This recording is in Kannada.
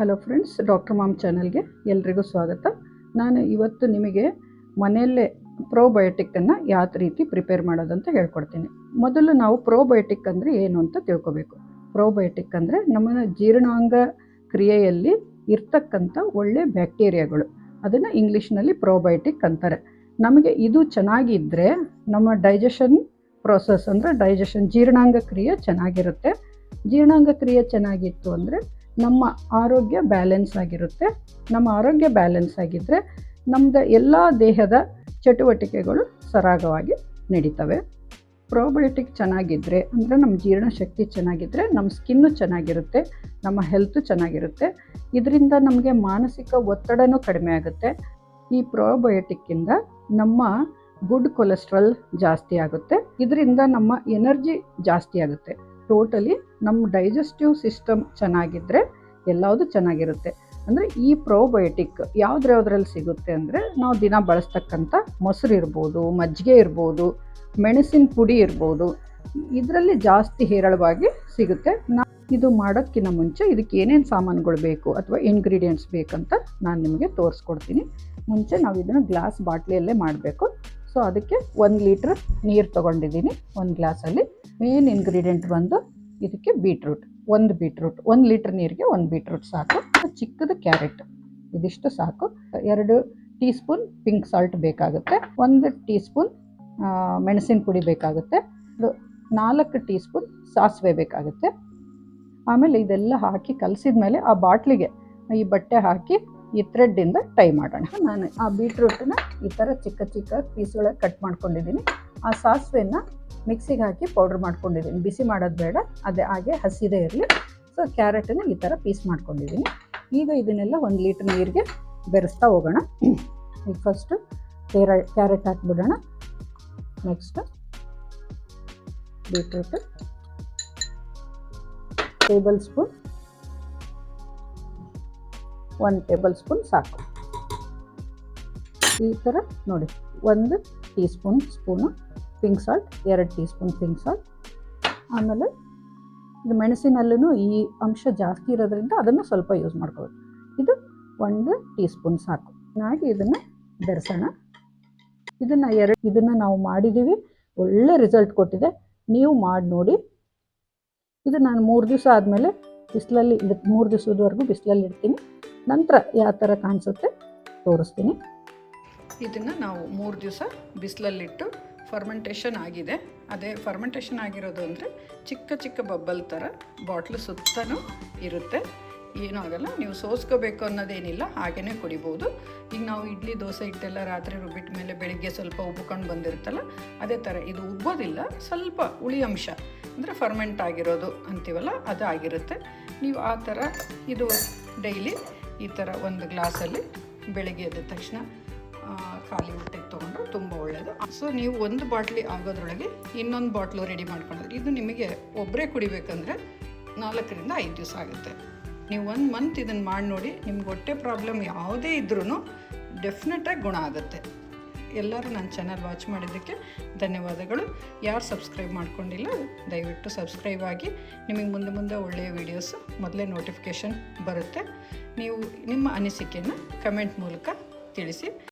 ಹಲೋ ಫ್ರೆಂಡ್ಸ್ ಡಾಕ್ಟರ್ ಮಾಮ್ ಚಾನಲ್ಗೆ ಎಲ್ರಿಗೂ ಸ್ವಾಗತ. ನಾನು ಇವತ್ತು ನಿಮಗೆ ಮನೆಯಲ್ಲೇ ಪ್ರೋಬಯೋಟಿಕ್ಕನ್ನು ಯಾವ ರೀತಿ ಪ್ರಿಪೇರ್ ಮಾಡೋದಂತ ಹೇಳ್ಕೊಡ್ತೀನಿ. ಮೊದಲು ನಾವು ಪ್ರೋಬಯೋಟಿಕ್ ಅಂದರೆ ಏನು ಅಂತ ತಿಳ್ಕೊಬೇಕು. ಪ್ರೋಬಯೋಟಿಕ್ ಅಂದರೆ ನಮ್ಮ ಜೀರ್ಣಾಂಗ ಕ್ರಿಯೆಯಲ್ಲಿ ಇರ್ತಕ್ಕಂಥ ಒಳ್ಳೆ ಬ್ಯಾಕ್ಟೀರಿಯಾಗಳು. ಅದನ್ನು ಇಂಗ್ಲೀಷ್ನಲ್ಲಿ ಪ್ರೋಬಯೋಟಿಕ್ ಅಂತಾರೆ. ನಮಗೆ ಇದು ಚೆನ್ನಾಗಿದ್ದರೆ ನಮ್ಮ ಡೈಜೆಷನ್ ಪ್ರೋಸೆಸ್ ಅಂದರೆ ಡೈಜೆಷನ್ ಜೀರ್ಣಾಂಗ ಕ್ರಿಯೆ ಚೆನ್ನಾಗಿರುತ್ತೆ. ಜೀರ್ಣಾಂಗ ಕ್ರಿಯೆ ಚೆನ್ನಾಗಿತ್ತು ಅಂದರೆ ನಮ್ಮ ಆರೋಗ್ಯ ಬ್ಯಾಲೆನ್ಸ್ ಆಗಿರುತ್ತೆ. ನಮ್ಮ ಆರೋಗ್ಯ ಬ್ಯಾಲೆನ್ಸ್ ಆಗಿದ್ದರೆ ನಮ್ಮದು ಎಲ್ಲ ದೇಹದ ಚಟುವಟಿಕೆಗಳು ಸರಾಗವಾಗಿ ನಡೀತವೆ. ಪ್ರೋಬಯೋಟಿಕ್ ಚೆನ್ನಾಗಿದ್ದರೆ ಅಂದರೆ ನಮ್ಮ ಜೀರ್ಣಶಕ್ತಿ ಚೆನ್ನಾಗಿದ್ದರೆ ನಮ್ಮ ಸ್ಕಿನ್ನು ಚೆನ್ನಾಗಿರುತ್ತೆ, ನಮ್ಮ ಹೆಲ್ತು ಚೆನ್ನಾಗಿರುತ್ತೆ. ಇದರಿಂದ ನಮಗೆ ಮಾನಸಿಕ ಒತ್ತಡನೂ ಕಡಿಮೆ ಆಗುತ್ತೆ. ಈ ಪ್ರೋಬಯೋಟಿಕ್ಕಿಂದ ನಮ್ಮ ಗುಡ್ ಕೊಲೆಸ್ಟ್ರಾಲ್ ಜಾಸ್ತಿ ಆಗುತ್ತೆ. ಇದರಿಂದ ನಮ್ಮ ಎನರ್ಜಿ ಜಾಸ್ತಿ ಆಗುತ್ತೆ. ಟೋಟಲಿ ನಮ್ಮ ಡೈಜೆಸ್ಟಿವ್ ಸಿಸ್ಟಮ್ ಚೆನ್ನಾಗಿದ್ದರೆ ಎಲ್ಲವುದು ಚೆನ್ನಾಗಿರುತ್ತೆ. ಅಂದರೆ ಈ ಪ್ರೋಬಯೋಟಿಕ್ ಯಾವುದ್ರಲ್ಲಿ ಸಿಗುತ್ತೆ ಅಂದರೆ ನಾವು ದಿನ ಬಳಸ್ತಕ್ಕಂಥ ಮೊಸರು ಇರ್ಬೋದು, ಮಜ್ಜಿಗೆ ಇರ್ಬೋದು, ಮೆಣಸಿನ ಪುಡಿ ಇರ್ಬೋದು, ಇದರಲ್ಲಿ ಜಾಸ್ತಿ ಹೇರಳವಾಗಿ ಸಿಗುತ್ತೆ. ನಾ ಇದು ಮಾಡೋದಕ್ಕಿಂತ ಮುಂಚೆ ಇದಕ್ಕೆ ಏನೇನು ಸಾಮಾನುಗಳು ಬೇಕು ಅಥವಾ ಇಂಗ್ರೀಡಿಯೆಂಟ್ಸ್ ಬೇಕಂತ ನಾನು ನಿಮಗೆ ತೋರಿಸ್ಕೊಡ್ತೀನಿ. ಮುಂಚೆ ನಾವು ಇದನ್ನು ಗ್ಲಾಸ್ ಬಾಟ್ಲಿಯಲ್ಲೇ ಮಾಡಬೇಕು. ಸೊ ಅದಕ್ಕೆ ಒಂದು ಲೀಟ್ರ್ ನೀರು ತೊಗೊಂಡಿದ್ದೀನಿ, ಒಂದು ಗ್ಲಾಸಲ್ಲಿ. ಮೇನ್ ಇಂಗ್ರೀಡಿಯೆಂಟ್ ಬಂದು ಇದಕ್ಕೆ ಬೀಟ್ರೂಟ್ ಒಂದು ಬೀಟ್ರೂಟ್ ಒಂದು ಲೀಟ್ರ್ ನೀರಿಗೆ ಒಂದು ಬೀಟ್ರೂಟ್ ಸಾಕು. ಚಿಕ್ಕದು ಕ್ಯಾರೆಟ್. ಇದಿಷ್ಟು ಸಾಕು. ಎರಡು ಟೀ ಸ್ಪೂನ್ ಪಿಂಕ್ ಸಾಲ್ಟ್ ಬೇಕಾಗುತ್ತೆ. ಒಂದು ಟೀ ಸ್ಪೂನ್ ಮೆಣಸಿನ ಪುಡಿ ಬೇಕಾಗುತ್ತೆ. ನಾಲ್ಕು ಟೀ ಸ್ಪೂನ್ ಸಾಸಿವೆ ಬೇಕಾಗುತ್ತೆ. ಆಮೇಲೆ ಇದೆಲ್ಲ ಹಾಕಿ ಕಲಸಿದ ಮೇಲೆ ಆ ಬಾಟ್ಲಿಗೆ ಈ ಬಟ್ಟೆ ಹಾಕಿ ಈ ಥ್ರೆಡ್ಡಿಂದ ಟೈ ಮಾಡೋಣ. ನಾನು ಆ ಬೀಟ್ರೂಟನ್ನ ಈ ಥರ ಚಿಕ್ಕ ಚಿಕ್ಕ ಪೀಸ್ಗಳಾಗಿ ಕಟ್ ಮಾಡ್ಕೊಂಡಿದ್ದೀನಿ ಆ ಸಾಸಿವೆನ ಮಿಕ್ಸಿಗೆ ಹಾಕಿ ಪೌಡ್ರ್ ಮಾಡ್ಕೊಂಡಿದ್ದೀನಿ ಬಿಸಿ ಮಾಡೋದು ಬೇಡ, ಅದೇ ಹಾಗೆ ಹಸಿದೇ ಇರಲಿ. ಸೊ ಕ್ಯಾರೆಟನ್ನು ಈ ಥರ ಪೀಸ್ ಮಾಡ್ಕೊಂಡಿದ್ದೀನಿ ಈಗ ಇದನ್ನೆಲ್ಲ ಒಂದು ಲೀಟ್ರ್ ನೀರಿಗೆ ಬೆರೆಸ್ತಾ ಹೋಗೋಣ. ಈಗ ಫಸ್ಟು ಕ್ಯಾರ ಕ್ಯಾರೆಟ್ ಹಾಕ್ಬಿಡೋಣ. ನೆಕ್ಸ್ಟ್ ಬೀಟ್ರೂಟ್ ಟೇಬಲ್ ಸ್ಪೂನ್ ಒಂದು ಟೇಬಲ್ ಸ್ಪೂನ್ ಸಾಕು. ಈ ಥರ ನೋಡಿ, ಒಂದು teaspoon spoon pink salt, ಎರಡು ಟೀ ಸ್ಪೂನ್ ಪಿಂಕ್ ಸಾಲ್ಟ್. ಆಮೇಲೆ ಇದು ಮೆಣಸಿನಲ್ಲೂ ಈ ಅಂಶ ಜಾಸ್ತಿ ಇರೋದ್ರಿಂದ ಅದನ್ನು ಸ್ವಲ್ಪ ಯೂಸ್ ಮಾಡ್ಕೋಬೇಕು. ಇದು ಒಂದು ಟೀ ಸ್ಪೂನ್ ಸಾಕು. ನಾಗಿ ಇದನ್ನು ಬೆರೆಸೋಣ. ಇದನ್ನು ಎರಡು, ಇದನ್ನು ನಾವು ಮಾಡಿದ್ದೀವಿ. ಒಳ್ಳೆ ರಿಸಲ್ಟ್ ಕೊಟ್ಟಿದೆ. ನೀವು ಮಾಡಿ ನೋಡಿ. ಇದು ನಾನು ಮೂರು ದಿವಸ ಆದಮೇಲೆ ಬಿಸಿಲಲ್ಲಿ ಇಡ್ ಮೂರು ದಿವಸದವರೆಗೂ ಬಿಸಿಲಲ್ಲಿ ಇಡ್ತೀನಿ. ನಂತರ ಯಾವ ಥರ ಕಾಣಿಸುತ್ತೆ ತೋರಿಸ್ತೀನಿ. ಇದನ್ನು ನಾವು ಮೂರು ದಿವಸ ಬಿಸಿಲಲ್ಲಿಟ್ಟು ಫರ್ಮೆಂಟೇಷನ್ ಆಗಿದೆ. ಅದೇ ಫರ್ಮೆಂಟೇಷನ್ ಆಗಿರೋದು ಅಂದರೆ ಚಿಕ್ಕ ಚಿಕ್ಕ ಬಬ್ಬಲ್ ಥರ ಬಾಟ್ಲು ಸುತ್ತಲೂ ಇರುತ್ತೆ. ಏನೂ ಆಗಲ್ಲ, ನೀವು ಸೋಸ್ಕೋಬೇಕು ಅನ್ನೋದೇನಿಲ್ಲ ಹಾಗೇ ಕುಡಿಬೋದು. ಈಗ ನಾವು ಇಡ್ಲಿ, ದೋಸೆ ಹಿಟ್ಟೆಲ್ಲ ರಾತ್ರಿ ರುಬ್ಬಿಟ್ಟ ಮೇಲೆ ಬೆಳಿಗ್ಗೆ ಸ್ವಲ್ಪ ಉಬ್ಕೊಂಡು ಬಂದಿರುತ್ತಲ್ಲ, ಅದೇ ಥರ ಇದು ಉಬ್ಬೋದಿಲ್ಲ, ಸ್ವಲ್ಪ ಹುಳಿ ಅಂಶ ಅಂದರೆ ಫರ್ಮೆಂಟ್ ಆಗಿರೋದು ಅಂತೀವಲ್ಲ ಅದು ಆಗಿರುತ್ತೆ ನೀವು ಆ ಥರ ಇದು ಡೈಲಿ ಈ ಥರ ಒಂದು ಗ್ಲಾಸಲ್ಲಿ ಬೆಳಿಗ್ಗೆ ಎದ್ದ ತಕ್ಷಣ ಖಾಲಿ ಹೊಟ್ಟೆಗೆ ತೊಗೊಂಡ್ರೆ ತುಂಬ ಒಳ್ಳೆಯದು ಸೊ ನೀವು ಒಂದು ಬಾಟ್ಲಿ ಆಗೋದ್ರೊಳಗೆ ಇನ್ನೊಂದು ಬಾಟ್ಲು ರೆಡಿ ಮಾಡ್ಕೊಂಡ್ರೆ ಇದು ನಿಮಗೆ ಒಬ್ಬರೇ ಕುಡಿಬೇಕಂದ್ರೆ ನಾಲ್ಕರಿಂದ ಐದು ದಿವಸ ಆಗುತ್ತೆ. ನೀವು ಒಂದು ಮಂತ್ ಇದನ್ನು ಮಾಡಿ ನೋಡಿ, ನಿಮ್ಗೆ ಹೊಟ್ಟೆ ಪ್ರಾಬ್ಲಮ್ ಯಾವುದೇ ಇದ್ರೂ ಡೆಫಿನೆಟಾಗಿ ಗುಣ ಆಗುತ್ತೆ. ಎಲ್ಲರೂ ನನ್ನ ಚಾನಲ್ ವಾಚ್ ಮಾಡಿದ್ದಕ್ಕೆ ಧನ್ಯವಾದಗಳು. ಯಾರು ಸಬ್ಸ್ಕ್ರೈಬ್ ಮಾಡ್ಕೊಂಡಿಲ್ಲ, ದಯವಿಟ್ಟು ಸಬ್ಸ್ಕ್ರೈಬ್ ಆಗಿ. ನಿಮಗೆ ಮುಂದೆ ಮುಂದೆ ಒಳ್ಳೆಯ ವೀಡಿಯೋಸು ಮೊದಲೇ ನೋಟಿಫಿಕೇಷನ್ ಬರುತ್ತೆ. ನೀವು ನಿಮ್ಮ ಅನಿಸಿಕೆಯನ್ನು ಕಮೆಂಟ್ ಮೂಲಕ ತಿಳಿಸಿ.